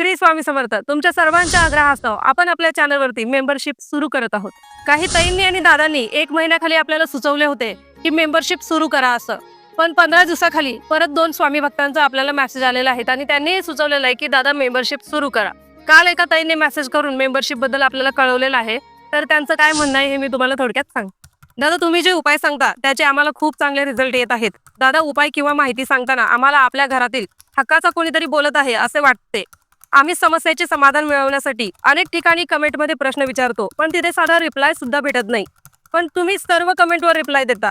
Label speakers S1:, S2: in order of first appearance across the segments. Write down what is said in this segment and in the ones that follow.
S1: श्री स्वामी समर्थ तुमच्या सर्वांच्या आग्रहास्तव आपण आपल्या चॅनलवरती मेंबरशिप सुरू करत आहोत. काही ताईंनी आणि दादांनी एक महिन्याखाली आपल्याला सुचवले होते की मेंबरशिप सुरू करा असं. पण पंधरा दिवसाखाली परत दोन स्वामी भक्तांचा आपल्याला मेसेज आलेला आहे आणि त्यांनी सुचवलेलं आहे की दादा मेंबरशिप सुरू करा. काल एका ताईने मेसेज करून मेंबरशिपबद्दल आपल्याला कळवलेलं आहे. तर त्यांचं काय म्हणणं आहे हे मी तुम्हाला थोडक्यात सांग दादा तुम्ही जे उपाय सांगता त्याचे आम्हाला खूप चांगले रिझल्ट येत आहेत. दादा उपाय किंवा माहिती सांगताना आम्हाला आपल्या घरातील हक्काचा कोणीतरी बोलत आहे असे वाटते. आम्ही समस्येचे समाधान मिळवण्यासाठी अनेक ठिकाणी कमेंटमध्ये प्रश्न विचारतो पण तिथे साधा रिप्लाय सुद्धा भेटत नाही. पण तुम्ही सर्व कमेंटवर रिप्लाय देता.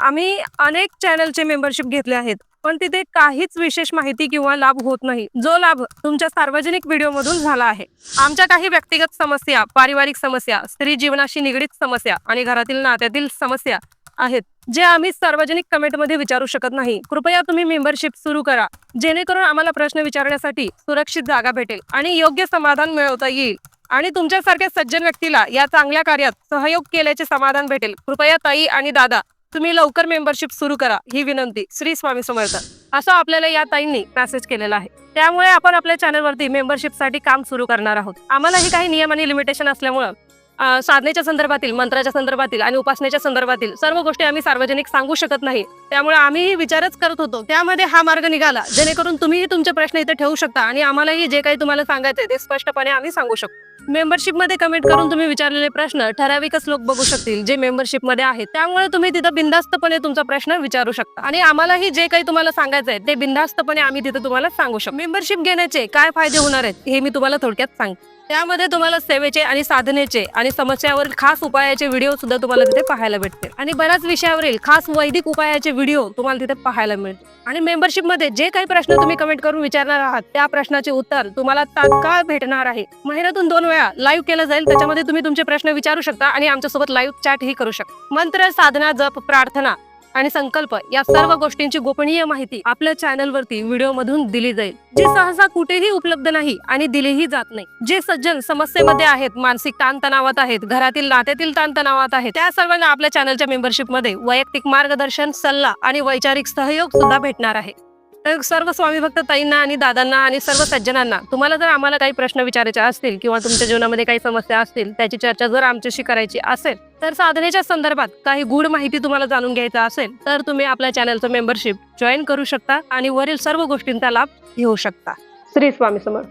S1: आम्ही अनेक चॅनलचे मेंबरशिप घेतले आहेत पण तिथे काहीच विशेष माहिती किंवा लाभ होत नाही. जो लाभ तुमच्या सार्वजनिक व्हिडिओमधून झाला आहे. आमच्या काही व्यक्तिगत समस्या पारिवारिक समस्या स्त्री जीवनाशी निगडीत समस्या आणि घरातील नात्यातील समस्या आहेत जे आम्ही सार्वजनिक कमेंटमध्ये विचारू शकत नाही. कृपया तुम्ही मेंबरशिप सुरू करा. जेणेकरून आम्हाला प्रश्न विचारण्यासाठी सुरक्षित जागा भेटेल आणि योग्य समाधान मिळवता येईल. आणि तुमच्यासारख्या सज्जन व्यक्तीला या चांगल्या कार्यात सहयोग केल्याचे समाधान भेटेल. कृपया ताई आणि दादा तुम्ही लवकर मेंबरशिप सुरू करा ही विनंती. श्री स्वामी समर्थ. असं आपल्याला या ताईंनी मेसेज केलेला आहे. त्यामुळे आपण आपल्या चॅनलवरती मेंबरशिपसाठी काम सुरू करणार आहोत. आम्हालाही काही नियम आणि लिमिटेशन असल्यामुळं साधनेच्या संदर्भातील मंत्राच्या संदर्भातील आणि उपासनेच्या संदर्भातील सर्व गोष्टी आम्ही सार्वजनिक सांगू शकत नाही. त्यामुळे आम्ही विचारच करत होतो त्यामध्ये हा मार्ग निघाला जेणेकरून तुम्हीही तुमचे प्रश्न इथे ठेवू शकता आणि आम्हालाही जे काही तुम्हाला सांगायचे ते स्पष्टपणे आम्ही सांगू शकतो. मेंबरशिपमध्ये कमेंट करून तुम्ही विचारलेले प्रश्न ठराविकच लोक बघू शकतील जे मेंबरशिपमध्ये आहेत. त्यामुळे तुम्ही तिथं बिंदास्तपणे तुमचा प्रश्न विचारू शकता आणि आम्हालाही जे काही तुम्हाला सांगायचं आहे ते बिंदास्तपणे आम्ही तिथं तुम्हाला सांगू शकतो. मेंबरशिप घेण्याचे काय फायदे होणार आहेत हे मी तुम्हाला थोडक्यात सांगते. त्यामध्ये तुम्हाला सेवेचे आणि साधनेचे आणि समस्यावरील खास उपायाचे व्हिडिओ सुद्धा तुम्हाला तिथे पाहायला भेटतील. आणि बऱ्याच विषयावरील खास वैदिक उपायाचे व्हिडिओ तुम्हाला तिथे पाहायला मिळतील. आणि मेंबरशिपमध्ये जे काही प्रश्न तुम्ही कमेंट करून विचारणार आहात त्या प्रश्नाचे उत्तर तुम्हाला तात्काळ भेटणार आहे. महिन्यातून दोन वेळा लाईव्ह केलं जाईल त्याच्यामध्ये तुम्ही तुमचे प्रश्न विचारू शकता आणि आमच्यासोबत लाईव्ह चॅट ही करू शकता. मंत्र साधना जप प्रार्थना आणि संकल्प या सर्व गोष्टींची गोपनीय माहिती आपल्या चॅनल वरती व्हिडिओ मधून दिली जाईल. जी सहसा कुठेही उपलब्ध नाही आणि दिलीही जात नाही. जे सज्जन समस्येमध्ये आहेत मानसिक ताणतणावात आहेत घरातील नात्यातील ताणतणावात आहेत त्या सर्वांना आपल्या चॅनलच्या मेंबरशिपमध्ये वैयक्तिक मार्गदर्शन सल्ला आणि वैचारिक सहयोग सुद्धा भेटणार आहे. तर सर्व स्वामी भक्त ताईंना आणि दादांना आणि सर्व सज्जनांना तुम्हाला जर आम्हाला काही प्रश्न विचारायचे असतील किंवा तुमच्या जीवनामध्ये काही समस्या असतील त्याची चर्चा जर आमच्याशी करायची असेल तर साधनेच्या संदर्भात काही गूढ माहिती तुम्हाला जाणून घ्यायचा असेल तर तुम्ही आपल्या चॅनलचं मेंबरशिप जॉईन करू शकता आणि वरील सर्व गोष्टींचा लाभ घेऊ शकता. श्री स्वामी समर्थ.